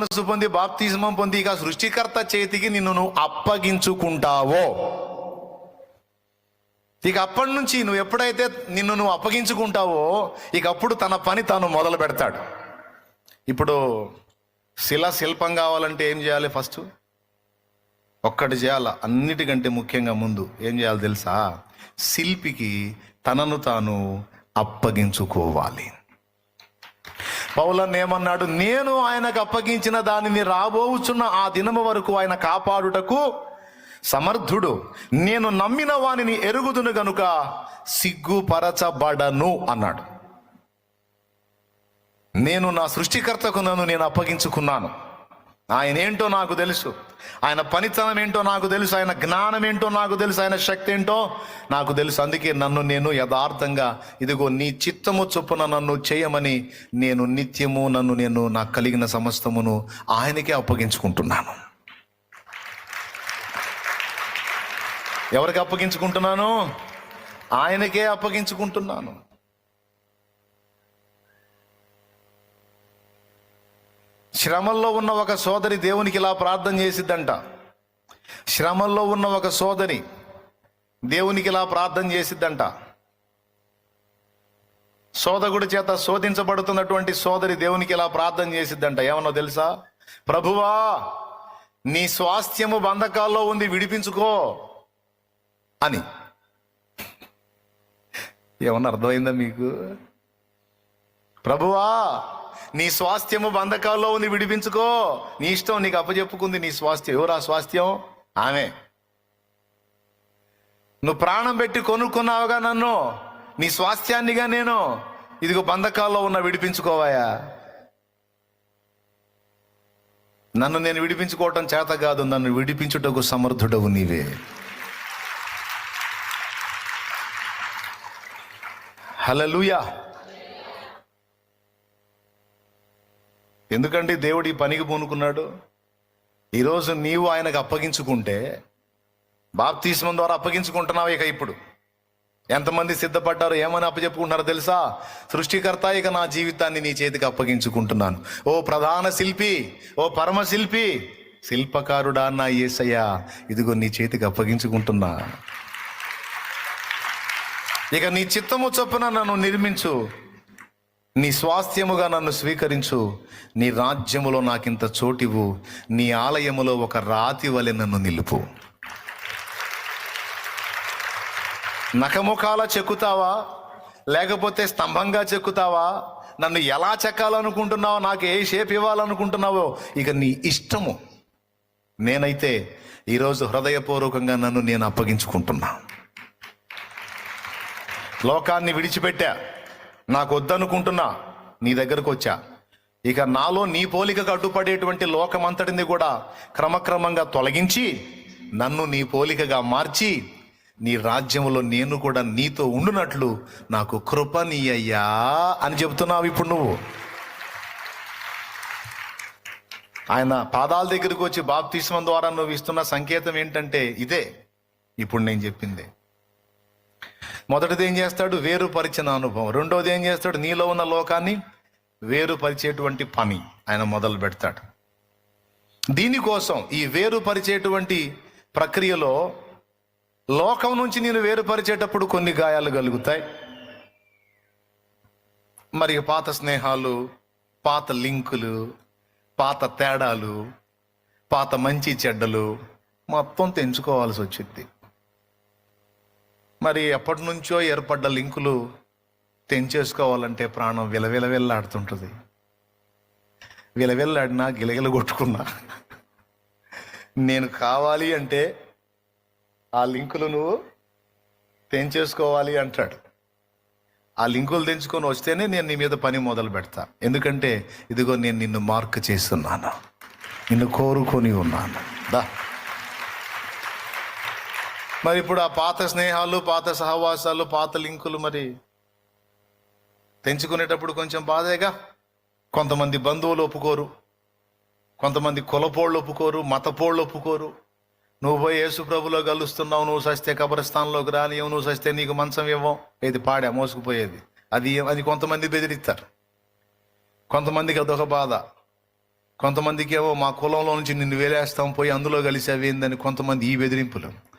మనసు పొంది బాప్తిజమం పొంది ఇక సృష్టికర్త చేతికి నిన్ను నువ్వు అప్పగించుకుంటావో? ఇక అప్పటి నుంచి నువ్వు ఎప్పుడైతే నిన్ను నువ్వు అప్పగించుకుంటావో ఇక అప్పుడు తన పని తాను మొదలు పెడతాడు. ఇప్పుడు శిల శిల్పం కావాలంటే ఏం చేయాలి ఫస్ట్? ఒక్కటి చేయాల? అన్నిటికంటే ముఖ్యంగా ముందు ఏం చేయాలి తెలుసా? శిల్పికి తనను తాను అప్పగించుకోవాలి. పౌలన్ ఏమన్నాడు నేను ఆయనకు అప్పగించిన దానిని రాబోచున్న ఆ దినము వరకు ఆయన కాపాడుటకు సమర్థుడు. నేను నమ్మిన వానిని ఎరుగుదును గనుక సిగ్గుపరచబడను అన్నాడు. నేను నా సృష్టికర్తకు నన్ను నేను అప్పగించుకున్నాను. ఆయన ఏంటో నాకు తెలుసు. ఆయన పనితనం ఏంటో నాకు తెలుసు. ఆయన జ్ఞానం ఏంటో నాకు తెలుసు. ఆయన శక్తి ఏంటో నాకు తెలుసు. అందుకే నన్ను నేను యథార్థంగా ఇదిగో నీ చిత్తము చొప్పున నన్ను చేయమని నేను నిత్యము నన్ను నేను నాకు కలిగిన సమస్తమును ఆయనకే అప్పగించుకుంటున్నాను. ఎవరికి అప్పగించుకుంటున్నాను? ఆయనకే అప్పగించుకుంటున్నాను. శ్రమల్లో ఉన్న ఒక సోదరి దేవునికి ఇలా ప్రార్థన చేసిద్దంట. శ్రమల్లో ఉన్న ఒక సోదరి దేవునికి ఇలా ప్రార్థన చేసిద్దంట. సోదగుడి చేత శోధించబడుతున్నటువంటి సోదరి దేవునికి ఇలా ప్రార్థన చేసిద్దంట. ఏమన్నా తెలుసా? ప్రభువా నీ స్వాస్థ్యము బంధకాల్లో ఉంది విడిపించుకో అని. ఏమన్నా అర్థమైందా మీకు? ప్రభువా నీ స్వాస్థ్యము బంధకాల్లో ఉంది విడిపించుకో. నీ ఇష్టం నీకు అప్పచెప్పుకుంది నీ స్వాస్థ్యం. ఎవరా స్వాస్థ్యం? ఆమె. నువ్వు ప్రాణం పెట్టి కొనుక్కున్నావుగా నన్ను. నీ స్వాస్థ్యాన్నిగా నేను. ఇదిగో బంధకాల్లో ఉన్న విడిపించుకోవాయా? నన్ను నేను విడిపించుకోవటం చేత కాదు నన్ను విడిపించుటకు సమర్థుడవు నీవే. హలలుయా ఎందుకంటే దేవుడు ఈ పనికి పూనుకున్నాడు? ఈరోజు నీవు ఆయనకు అప్పగించుకుంటే బాప్తీస్మం ద్వారా అప్పగించుకుంటున్నావు ఇక ఇప్పుడు. ఎంతమంది సిద్ధపడ్డారు ఏమని అప్పచెప్పుకుంటున్నారో తెలుసా? సృష్టికర్త ఇక నా జీవితాన్ని నీ చేతికి అప్పగించుకుంటున్నాను. ఓ ప్రధాన శిల్పి ఓ పరమ శిల్పి శిల్పకారుడా నా ఏసయ్యా ఇదిగో నీ చేతికి అప్పగించుకుంటున్నా. ఇక నీ చిత్తము చొప్పున నన్ను నిర్మించు. నీ స్వాస్థ్యముగా నన్ను స్వీకరించు. నీ రాజ్యములో నాకింత చోటివు నీ ఆలయములో ఒక రాతి వలె నన్ను నిలుపు. నఖముఖాల చెక్కుతావా? లేకపోతే స్తంభంగా చెక్కుతావా? నన్ను ఎలా చెక్కాలనుకుంటున్నావో నాకు ఏ షేప్ ఇవ్వాలనుకుంటున్నావో ఇక నీ ఇష్టము. నేనైతే ఈరోజు హృదయపూర్వకంగా నన్ను నేను అప్పగించుకుంటున్నా. లోకాన్ని విడిచిపెట్టా. నాకు వద్దనుకుంటున్నా నీ దగ్గరకు వచ్చా ఇక నాలో నీ పోలికకు అడ్డుపడేటువంటి లోకమంతటిని కూడా క్రమక్రమంగా తొలగించి నన్ను నీ పోలికగా మార్చి నీ రాజ్యంలో నేను కూడా నీతో ఉండునట్లు నాకు కృప నీయ్యా అని చెబుతున్నావు ఇప్పుడు నువ్వు. ఆయన పాదాల దగ్గరకు వచ్చి బాప్తిస్మం ద్వారా నువ్వు ఇస్తున్న సంకేతం ఏంటంటే ఇదే. ఇప్పుడు నేను చెప్పింది. మొదటిది ఏం చేస్తాడు? వేరుపరిచిన అనుభవం. రెండోది ఏం చేస్తాడు? నీలో ఉన్న లోకాన్ని వేరుపరిచేటువంటి పని ఆయన మొదలు పెడతాడు. దీనికోసం ఈ వేరుపరిచేటువంటి ప్రక్రియలో లోకం నుంచి నేను వేరుపరిచేటప్పుడు కొన్ని గాయాలు కలుగుతాయి. మరి పాత స్నేహాలు పాత లింకులు పాత తేడాలు పాత మంచి చెడ్డలు మొత్తం తెంచుకోవాల్సి వచ్చింది. మరి ఎప్పటి నుంచో ఏర్పడ్డ లింకులు తెంచేసుకోవాలంటే ప్రాణం విలవిలవిల్లాడుతుంటుంది. విలవిల్లాడినా గిలగిల కొట్టుకున్నా. నేను కావాలి అంటే ఆ లింకులు నువ్వు తెంచేసుకోవాలి అంటాడు. ఆ లింకులు తెంచుకొని వస్తేనే నేను నీ మీద పని మొదలు పెడతా. ఎందుకంటే ఇదిగో నేను నిన్ను మార్క్ చేస్తున్నాను. నిన్ను కోరుకొని ఉన్నాను. దా. మరి ఇప్పుడు ఆ పాత స్నేహాలు పాత సహవాసాలు పాత లింకులు మరి తెంచుకునేటప్పుడు కొంచెం బాధేగా? కొంతమంది బంధువులు ఒప్పుకోరు. కొంతమంది కులపోళ్ళు ఒప్పుకోరు మతపోళ్ళు ఒప్పుకోరు. నువ్వు పోయి యేసు ప్రభులో కలుస్తున్నావు నువ్వు సస్తే కబరస్థానంలోకి రానియవు నువ్వు సస్తే నీకు మంచం ఇవ్వం ఏది పాడా మోసుకుపోయేది. అది అది కొంతమంది బెదిరిస్తారు. కొంతమందికి అదొక బాధ. కొంతమందికి ఏమో మా కులంలో నుంచి నిన్ను వేలేస్తాం పోయి అందులో కలిసావి ఏందని కొంతమంది ఈ బెదిరింపులు.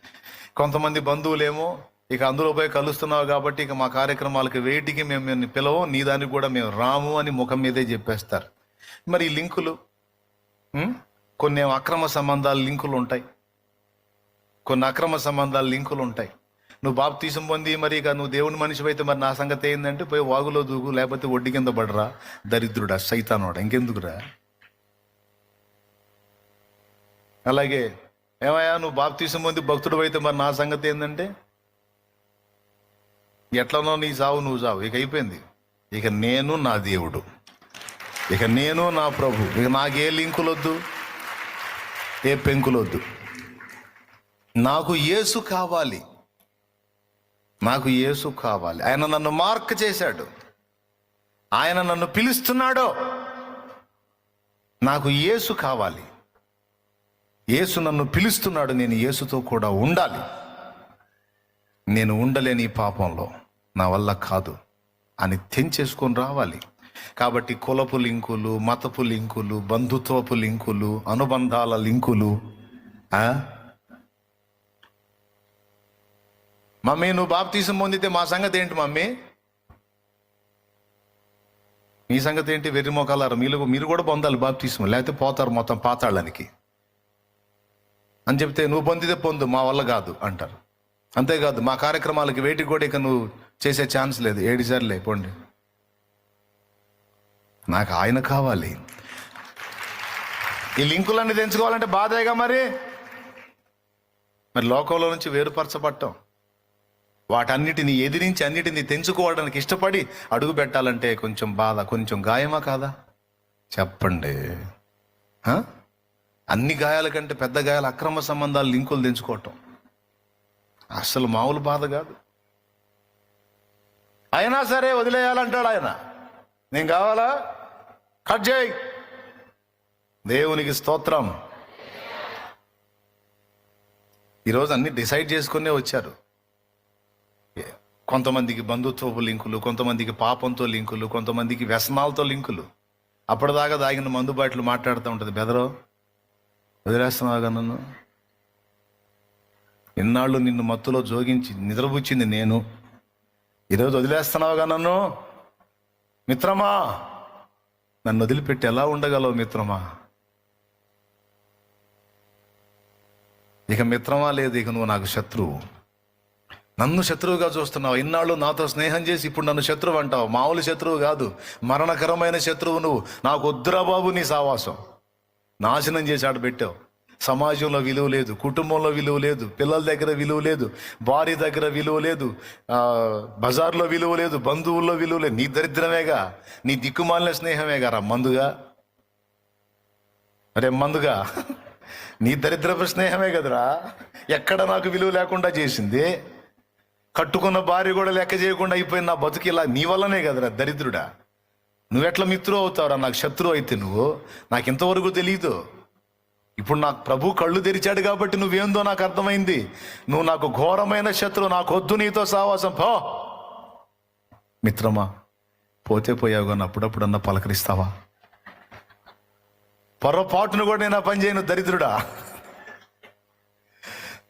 కొంతమంది బంధువులేమో ఇక అందులో పోయి కలుస్తున్నావు కాబట్టి ఇక మా కార్యక్రమాలకు వేటికి మేము నిన్ను పిలవం నీ దానికి కూడా మేము రాము అని ముఖం మీదే చెప్పేస్తారు. మరి ఈ లింకులు కొన్ని అక్రమ సంబంధాల లింకులు ఉంటాయి. కొన్ని అక్రమ సంబంధాల లింకులు ఉంటాయి. నువ్వు బాబు తీసం పొంది మరి ఇక నువ్వు దేవుని మనిషి అయితే మరి నా సంగతి ఏంటంటే పోయి వాగులో దూకు లేకపోతే ఒడ్డు కింద పడరా దరిద్రుడా సైతానోడా ఇంకెందుకురా? అలాగే ఏమయ్యా నువ్వు బాప్తీసం పొంది భక్తుడు అయితే మరి నా సంగతి ఏంటంటే ఎట్లనో నీ సావు నువ్వు సావు. ఇక అయిపోయింది. ఇక నేను నా దేవుడు. ఇక నేను నా ప్రభు. ఇక నాకే ఏ లింకులొద్దు ఏ పెంకులొద్దు. నాకు యేసు కావాలి. నాకు యేసు కావాలి. ఆయన నన్ను మార్క్ చేశాడు. ఆయన నన్ను పిలుస్తున్నాడో. నాకు యేసు కావాలి. యేసు నన్ను పిలుస్తున్నాడు నేను యేసుతో కూడా ఉండాలి. నేను ఉండలేని ఈ పాపంలో నా వల్ల కాదు అని తెంచేసుకొని రావాలి. కాబట్టి కులపు లింకులు మతపు లింకులు బంధుత్వపు లింకులు అనుబంధాల లింకులు మమ్మీ నువ్వు బాప్తీసం పొందితే మా సంగతి ఏంటి మమ్మీ? మీ సంగతి ఏంటి? వెర్రి మొక్కలారు మీరు మీరు కూడా పొందాలి బాప్తీసం లేకపోతే పోతారు మొత్తం పాతాళానికి. అని చెప్తే నువ్వు పొందితే పొందు మా వల్ల కాదు అంటారు. అంతేకాదు మా కార్యక్రమాలకి వేటికి కూడా ఇక నువ్వు చేసే ఛాన్స్ లేదు. ఏడు సార్లే పోండి. నాకు ఆయన కావాలి. ఈ లింకులన్నీ తెంచుకోవాలంటే బాధేగా మరి? మరి లోకంలో నుంచి వేరుపరచబట్టం. వాటన్నిటిని ఎదిరించి అన్నిటిని తెంచుకోవడానికి ఇష్టపడి అడుగు పెట్టాలంటే కొంచెం బాధ కొంచెం గాయమా కాదా? చెప్పండి. అన్ని గాయాల కంటే పెద్ద గాయాలు అక్రమ సంబంధాలు లింకులు తెంచుకోవటం. అసలు మామూలు బాధ కాదు. అయినా సరే వదిలేయాలంటాడు ఆయన. నేను కావాలా? కట్ చేయి. దేవునికి స్తోత్రం. ఈరోజు అన్ని డిసైడ్ చేసుకునే వచ్చారు. కొంతమందికి బంధుత్వపు లింకులు కొంతమందికి పాపంతో లింకులు కొంతమందికి వ్యసనాలతో లింకులు. అప్పటిదాకా దాగిన మందు బాటలు మాట్లాడుతూ ఉంటుంది. బెదరో? వదిలేస్తున్నావుగా నన్ను ఇన్నాళ్ళు నిన్ను మత్తులో జోగించి నిద్రపుచ్చింది నేను. ఈరోజు వదిలేస్తున్నావుగా నన్ను మిత్రమా నన్ను వదిలిపెట్టి ఎలా ఉండగలవు మిత్రమా? ఇక మిత్రమా లేదు ఇక నువ్వు నాకు శత్రువు. నన్ను శత్రువుగా చూస్తున్నావు. ఇన్నాళ్ళు నాతో స్నేహం చేసి ఇప్పుడు నన్ను శత్రువు అంటావు. మామూలు శత్రువు కాదు మరణకరమైన శత్రువు నువ్వు. నాకు వద్దురా బాబు నీ సావాసం. నాశనం చేసి ఆడ పెట్టావు. సమాజంలో విలువ లేదు కుటుంబంలో విలువ లేదు పిల్లల దగ్గర విలువ లేదు భార్య దగ్గర విలువ లేదు బజార్లో విలువ లేదు బంధువుల్లో విలువ లేదు. నీ దరిద్రమేగా నీ దిక్కుమాలిన స్నేహమేగా రా మందుగా. అరే మందుగా నీ దరిద్రపు స్నేహమే కదరా. ఎక్కడ నాకు విలువ లేకుండా చేసింది? కట్టుకున్న భార్య కూడా లెక్క చేయకుండా అయిపోయింది నా బతుకు ఇలా నీ వల్లనే కదరా దరిద్రుడా. నువ్వెట్లా మిత్రువు అవుతావురా? నాకు శత్రువు అయితే నువ్వు. నాకు ఇంతవరకు తెలియదు ఇప్పుడు నాకు ప్రభు కళ్ళు తెరిచాడు కాబట్టి నువ్వేందో నాకు అర్థమైంది. నువ్వు నాకు ఘోరమైన శత్రువు. నాకు వద్దు నీతో సావాసం. పో. మిత్రమా పోతే పోయావు కానీ అప్పుడప్పుడన్నా పలకరిస్తావా? పొరపాటును కూడా నేను ఆ పని చేయను దరిద్రుడా.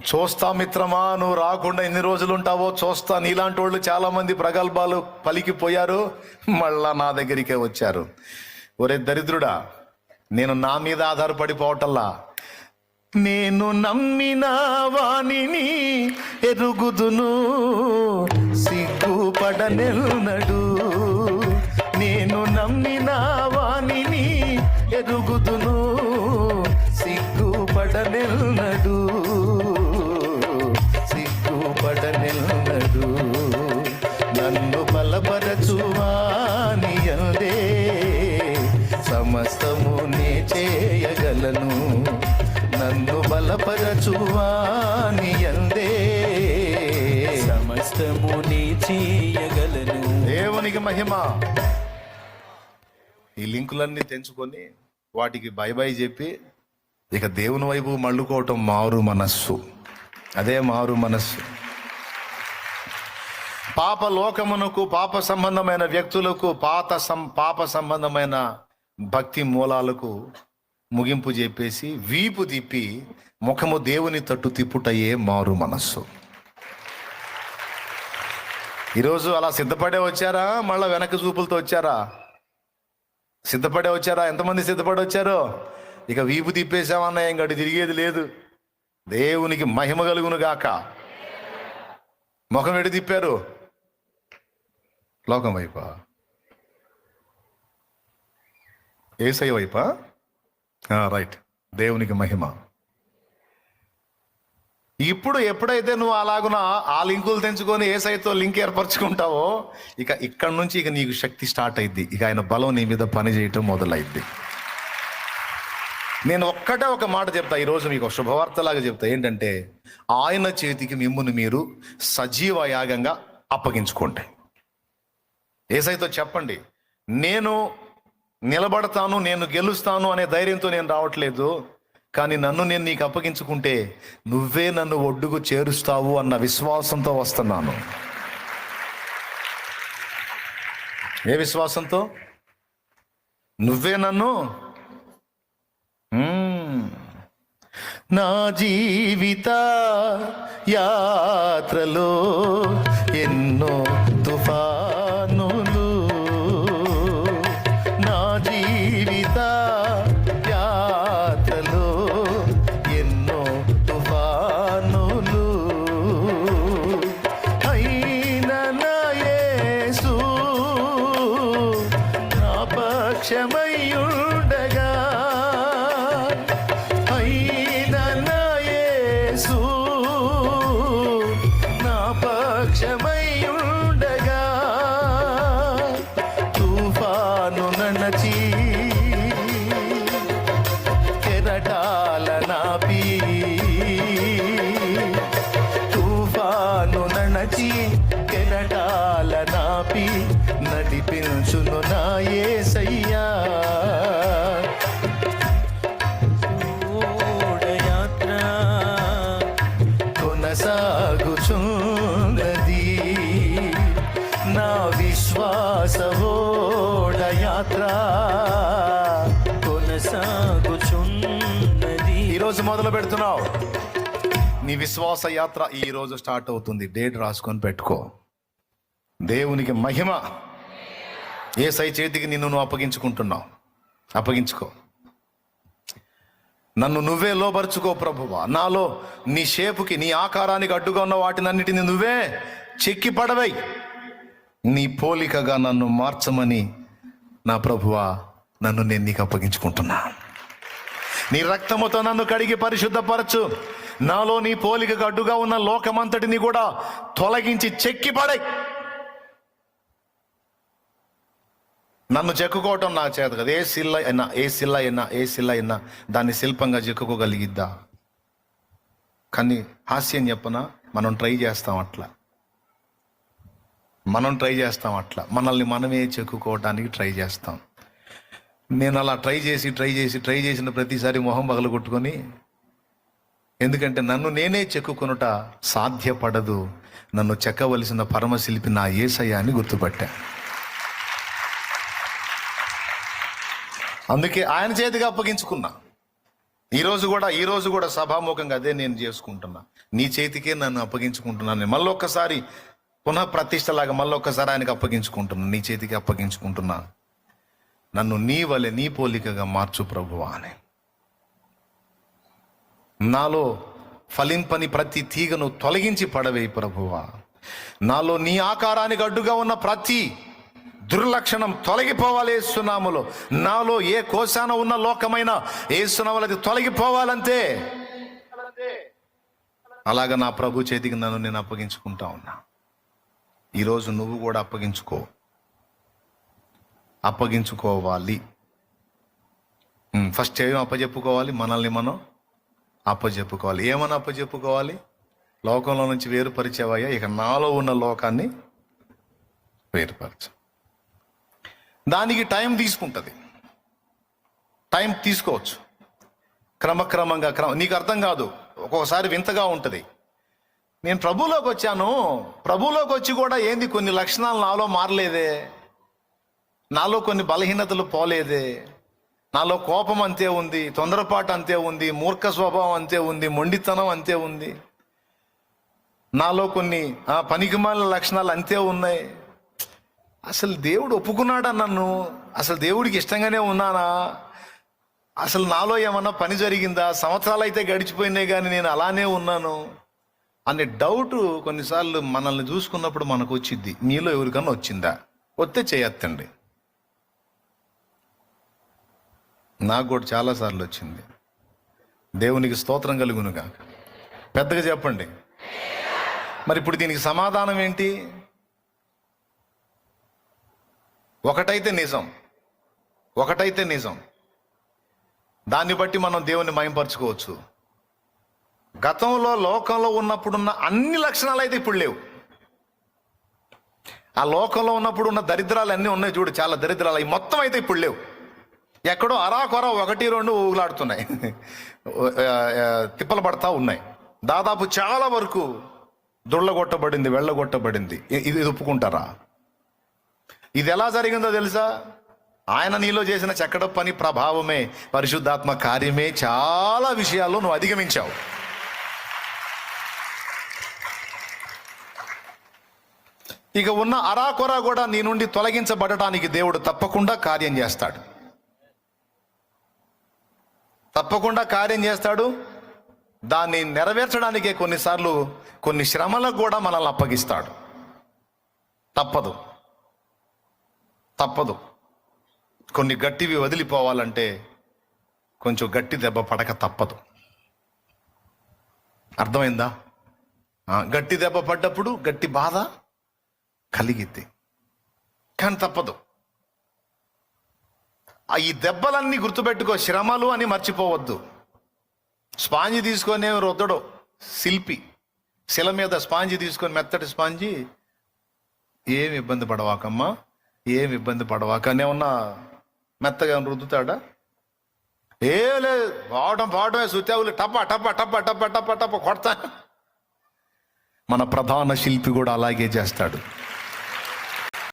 చూస్తా మిత్రమా నువ్వు రాకుండా ఎన్ని రోజులు ఉంటావో చూస్తా. నీలాంటి వాళ్ళు చాలా మంది ప్రగల్భాలు పలికిపోయారు మళ్ళా నా దగ్గరికే వచ్చారు. ఒరే దరిద్రుడా నేను నా మీద ఆధారపడిపోవటల్లా నేను నమ్మిన వాణిని ఎరుగుదును సిగ్గుపడనెల్నడు. మహిమ. ఈ లింకులన్నీ తెంచుకొని వాటికి బై బై చెప్పి ఇక దేవుని వైపు మళ్ళుకోవటం మారు మనస్సు. అదే మారు మనస్సు. పాప లోకమునకు పాప సంబంధమైన వ్యక్తులకు పాత సం పాప సంబంధమైన భక్తి మూలాలకు ముగింపు చెప్పేసి వీపు తిప్పి ముఖము దేవుని తట్టు తిప్పుటయ్యే మారు మనస్సు. ఈరోజు అలా సిద్ధపడే వచ్చారా? మళ్ళా వెనక చూపులతో వచ్చారా? సిద్ధపడే వచ్చారా? ఎంతమంది సిద్ధపడి వచ్చారో? ఇక వీపు తిప్పేసామన్నా ఏం తిరిగేది లేదు. దేవునికి మహిమ కలుగును గాక. ముఖం ఎడి తిప్పారు? లోకం వైపా? ఏసై వైపా? రైట్. దేవునికి మహిమ. ఇప్పుడు ఎప్పుడైతే నువ్వు అలాగున ఆ లింకులు తెంచుకొని ఏ సైతో లింక్ ఏర్పరచుకుంటావో ఇక ఇక్కడ నుంచి ఇక నీకు శక్తి స్టార్ట్ అయింది ఇక ఆయన బలం నీ మీద పని చేయటం మొదలైద్ది. నేను ఒక్కటే ఒక మాట చెప్తా ఈరోజు మీకు శుభవార్తలాగా చెప్తా. ఏంటంటే ఆయన చేతికి మిమ్మును మీరు సజీవ యాగంగా అప్పగించుకోండి. ఏసైతో చెప్పండి నేను నిలబడతాను నేను గెలుస్తాను అనే ధైర్యంతో నేను రావట్లేదు కానీ నన్ను నేను నీకు అప్పగించుకుంటే నువ్వే నన్ను ఒడ్డుకు చేరుస్తావు అన్న విశ్వాసంతో వస్తున్నాను. ఏ విశ్వాసంతో? నువ్వే నన్ను? నా జీవిత యాత్రలో ఎన్నో ఈరోజు మొదలు పెడుతున్నావు. నీ విశ్వాస యాత్ర ఈ రోజు స్టార్ట్ అవుతుంది. డేట్ రాసుకొని పెట్టుకో. దేవునికి మహిమ. ఏ సై చేతికి నిన్ను నువ్వు అప్పగించుకుంటున్నావు. అప్పగించుకో. నన్ను నువ్వే లోపరుచుకో ప్రభువా. నాలో నీ షేపుకి నీ ఆకారానికి అడ్డుగా ఉన్న వాటినన్నిటిని నువ్వే చెక్కి పడవై నీ పోలికగా నన్ను మార్చమని నా ప్రభువా నన్ను నేను నీకు అప్పగించుకుంటున్నాను నీ రక్తముతో నన్ను కడిగి పరిశుద్ధపరచు. నాలో నీ పోలికకు అడ్డుగా ఉన్న లోకమంతటిని కూడా తొలగించి చెక్కిపడే నన్ను చెక్కుకోవటం నా చేత కదా. ఏ శిల్ల అయినా ఏ శిల్ల అయినా ఏ శిల్ల అయినా దాన్ని శిల్పంగా చెక్కుకోగలిగిద్దా? కానీ హాస్యం చెప్పన? మనం ట్రై చేస్తాం అట్లా. మనం ట్రై చేస్తాం అట్లా. మనల్ని మనమే చెక్కుకోవటానికి ట్రై చేస్తాం. నేను అలా ట్రై చేసి ట్రై చేసి ట్రై చేసిన ప్రతిసారి మొహం పగలు కొట్టుకొని ఎందుకంటే నన్ను నేనే చెక్కుకొనుట సాధ్యపడదు. నన్ను చెక్కవలసిన పరమశిల్పి నా ఏసయ్య అని గుర్తుపట్టా. అందుకే ఆయన చేతిగా అప్పగించుకున్నా. ఈరోజు కూడా ఈరోజు కూడా సభాముఖంగా అదే నేను చేసుకుంటున్నా. నీ చేతికే నన్ను అప్పగించుకుంటున్నాను మళ్ళీ ఒక్కసారి పునః ప్రతిష్టలాగా మళ్ళీ ఒక్కసారి ఆయనకి అప్పగించుకుంటున్నాను నీ చేతికి అప్పగించుకుంటున్నాను నన్ను నీ వలె నీ పోలికగా మార్చు ప్రభువా అని. నాలో ఫలింపని ప్రతి తీగను తొలగించి పడవేయి ప్రభువా. నాలో నీ ఆకారానికి అడ్డుగా ఉన్న ప్రతి దుర్లక్షణం తొలగిపోవాలి ఏసునాములో నాలో ఏ కోశాన ఉన్న లోకమైన ఏసునాములు అది తొలగిపోవాలంతే అలాగ నా ప్రభు చేతికి నన్ను నేను అప్పగించుకుంటా ఉన్నా. ఈరోజు నువ్వు కూడా అప్పగించుకో. అప్పగించుకోవాలి. ఫస్ట్ ఏం అప్పజెప్పుకోవాలి మనల్ని మనం అప్పజెప్పుకోవాలి. ఏమని అప్పజెప్పుకోవాలి? లోకంలో నుంచి వేరుపరిచేవయ్యా ఇక నాలో ఉన్న లోకాన్ని వేరుపరచ. దానికి టైం తీసుకుంటుంది. టైం తీసుకోవచ్చు. క్రమక్రమంగా క్రమ నీకు అర్థం కాదు. ఒక్కొక్కసారి వింతగా ఉంటుంది. నేను ప్రభులోకి వచ్చాను ప్రభులోకి వచ్చి కూడా ఏంది కొన్ని లక్షణాలు నాలో మారలేదే? నాలో కొన్ని బలహీనతలు పోలేదే. నాలో కోపం అంతే ఉంది తొందరపాటు అంతే ఉంది మూర్ఖ స్వభావం అంతే ఉంది మొండితనం అంతే ఉంది. నాలో కొన్ని ఆ, పనికిమాలిన లక్షణాలు అంతే ఉన్నాయి. అసలు దేవుడు ఒప్పుకున్నాడా నన్ను? అసలు దేవుడికి ఇష్టంగానే ఉన్నానా? అసలు నాలో ఏమన్నా పని జరిగిందా? సంవత్సరాలు అయితే గడిచిపోయినాయి కానీ నేను అలానే ఉన్నాను. అనే డౌట్ కొన్నిసార్లు మనల్ని చూసుకున్నప్పుడు మనకు వచ్చింది మీలో ఎవరికన్నా వచ్చిందా? వస్తే చేయొత్తండి. నాకు కూడా చాలాసార్లు వచ్చింది. దేవునికి స్తోత్రం కలుగునుగా పెద్దగా చెప్పండి. మరి ఇప్పుడు దీనికి సమాధానం ఏంటి? ఒకటైతే నిజం. ఒకటైతే నిజం. దాన్ని బట్టి మనం దేవుని మయంపరచుకోవచ్చు. గతంలో లోకంలో ఉన్నప్పుడున్న అన్ని లక్షణాలు అయితే ఇప్పుడు లేవు. ఆ లోకంలో ఉన్నప్పుడు ఉన్న దరిద్రాలు అన్నీ ఉన్నాయి చూడు చాలా దరిద్రాలు. అవి మొత్తం అయితే ఇప్పుడు లేవు. ఎక్కడో అరాకొర ఒకటి రెండు ఊగులాడుతున్నాయి. తిప్పలు పడతా ఉన్నాయి. దాదాపు చాలా వరకు దుళ్ళగొట్టబడింది వెళ్ళగొట్టబడింది. ఇది ఇది ఒప్పుకుంటారా? ఇది ఎలా జరిగిందో తెలుసా? ఆయన నీలో చేసిన చక్కడ పని ప్రభావమే పరిశుద్ధాత్మ కార్యమే చాలా విషయాల్లో నువ్వు అధిగమించావు. ఇక ఉన్న అరాకొర కూడా నీ నుండి తొలగించబడటానికి దేవుడు తప్పకుండా కార్యం చేస్తాడు. తప్పకుండా కార్యం చేస్తాడు. దాన్ని నెరవేర్చడానికే కొన్నిసార్లు కొన్ని శ్రమలకు కూడా మనల్ని అప్పగిస్తాడు. తప్పదు. తప్పదు. కొన్ని గట్టివి వదిలిపోవాలంటే కొంచెం గట్టి దెబ్బ పడక తప్పదు. అర్థమైందా? గట్టి దెబ్బ పడ్డప్పుడు గట్టి బాధ కలిగిద్ది. కానీ తప్పదు. ఈ దెబ్బలన్నీ గుర్తుపెట్టుకో శ్రమలు అని మర్చిపోవద్దు. స్పాంజి తీసుకొని రొద్దడు శిల్పి. శిల మీద స్పాంజి తీసుకొని మెత్తటి స్పాంజి. ఏమి ఇబ్బంది పడవాకమ్మా ఏమి ఇబ్బంది పడవాకనే ఉన్నా మెత్తగా రుద్దుతాడా? ఏ లేదు పోవటం పోవటమే సుత్యావులు టప్ప టప్ప టప్ప టప్ప టప్ప టప్ప కొడతా. మన ప్రధాన శిల్పి కూడా అలాగే చేస్తాడు.